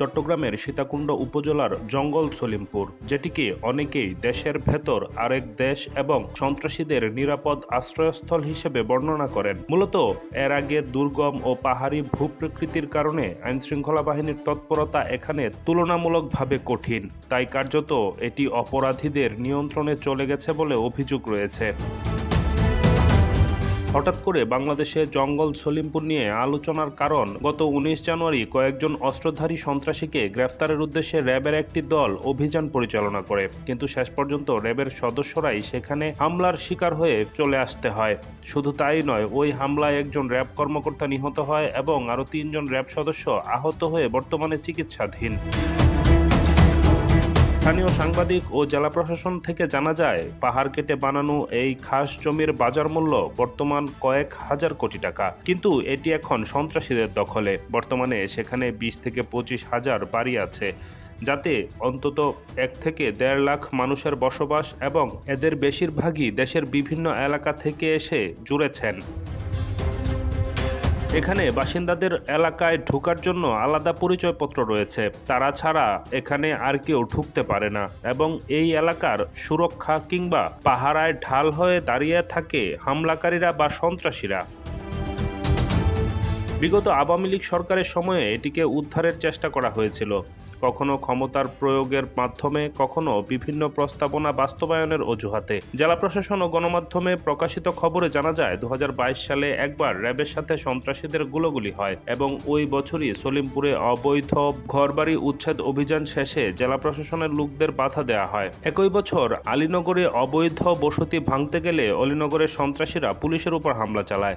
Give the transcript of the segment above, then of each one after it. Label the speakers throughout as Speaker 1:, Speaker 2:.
Speaker 1: চট্টগ্রামের সীতাকুণ্ড উপজেলার জঙ্গল সলিমপুর, যেটিকে অনেকেই দেশের ভেতর আরেক দেশ এবং সন্ত্রাসীদের নিরাপদ আশ্রয়স্থল হিসেবে বর্ণনা করেন। মূলত এর আগে দুর্গম ও পাহাড়ি ভূপ্রকৃতির কারণে আইনশৃঙ্খলা বাহিনীর তৎপরতা এখানে তুলনামূলকভাবে কঠিন। তাই কার্যত এটি অপরাধীদের নিয়ন্ত্রণে চলে গেছে বলে অভিযোগ রয়েছে। হঠাৎ করে বাংলাদেশে জঙ্গল সলিমপুর নিয়ে আলোচনার কারণ, গত উনিশ জানুয়ারি কয়েকজন অস্ত্রধারী সন্ত্রাসীকে গ্রেফতারের উদ্দেশ্যে র্যাবের একটি দল অভিযান পরিচালনা করে। কিন্তু শেষ পর্যন্ত র্যাবের সদস্যরাই সেখানে হামলার শিকার হয়ে চলে আসতে হয়। শুধু তাই নয়, ওই হামলায় একজন র্যাব কর্মকর্তা নিহত হয় এবং আরও তিনজন র্যাব সদস্য আহত হয়ে বর্তমানে চিকিৎসাধীন। স্থানীয় সাংবাদিক ও জেলা প্রশাসন থেকে জানা যায়, পাহাড় কেটে বানানো এই খাস জমির বাজার মূল্য বর্তমান কয়েক হাজার কোটি টাকা। কিন্তু এটি এখন সন্ত্রাসীদের দখলে। বর্তমানে সেখানে বিশ থেকে পঁচিশ হাজার বাড়ি আছে, যাতে অন্তত এক থেকে দেড় লাখ মানুষের বসবাস এবং এদের বেশিরভাগই দেশের বিভিন্ন এলাকা থেকে এসে জুড়েছেন। এখানে বাসিন্দাদের এলাকায় ঢোকার জন্য আলাদা পরিচয়পত্র রয়েছে। তারা ছাড়া এখানে আর কেউ ঢুকতে পারে না এবং এই এলাকার সুরক্ষা কিংবা পাহারায় ঢাল হয়ে দাঁড়িয়ে থাকে হামলাকারীরা বা সন্ত্রাসীরা। বিগত আওয়ামী লীগ সরকারের সময়ে এটিকে উদ্ধারের চেষ্টা করা হয়েছিল। কখনো ক্ষমতার প্রয়োগের মাধ্যমে, কখনো বিভিন্ন প্রস্তাবনা বাস্তবায়নের অজুহাতে। জেলা প্রশাসন ও গণমাধ্যমে প্রকাশিত খবরে জানা যায় দু হাজার বাইশ সালে একবার র্যাবের সাথে সন্ত্রাসীদের গুলোগুলি হয় এবং ওই বছরই সলিমপুরে অবৈধ ঘরবাড়ি উচ্ছেদ অভিযান শেষে জেলা প্রশাসনের লোকদের বাধা দেওয়া হয়। একই বছর আলীনগরে অবৈধ বসতি ভাঙতে গেলে অলিনগরের সন্ত্রাসীরা পুলিশের উপর হামলা চালায়।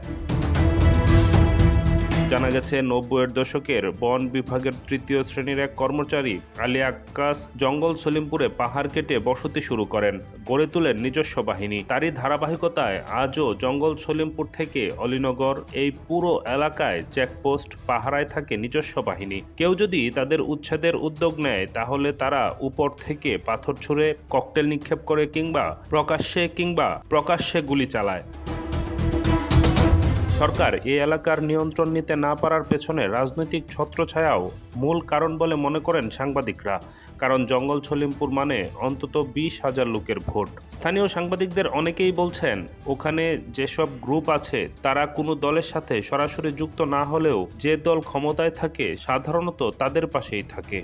Speaker 1: জানা গেছে, নব্বইয়ের দশকের বন বিভাগের তৃতীয় শ্রেণির এক কর্মচারী আলী আক্কাস জঙ্গল সলিমপুরে পাহাড় কেটে বসতি শুরু করেন। গড়ে তোলেন নিজস্ব বাহিনী। তারই ধারাবাহিকতায় আজও জঙ্গল সলিমপুর থেকে অলিনগর, এই পুরো এলাকায় চেকপোস্ট, পাহারায় থাকে নিজস্ব বাহিনী। কেউ যদি তাদের উচ্ছেদের উদ্যোগ নেয়, তাহলে তারা উপর থেকে পাথর ছুঁড়ে, ককটেল নিক্ষেপ করে কিংবা প্রকাশ্যে কিংবা প্রকাশ্যে গুলি চালায়। সরকার এ এলাকার নিয়ন্ত্রণ নিতে না পারার পেছনে রাজনৈতিক ছত্রছায়াও মূল কারণ বলে মনে করেন সাংবাদিকরা, কারণ জঙ্গল সলিমপুর মানে অন্তত বিশ হাজার লোকের ভোট। স্থানীয় সাংবাদিকদের অনেকেই বলছেন, ওখানে যেসব গ্রুপ আছে, তারা কোনো দলের সাথে সরাসরি যুক্ত না হলেও যে দল ক্ষমতায় থাকে, সাধারণত তাদের পাশেই থাকে।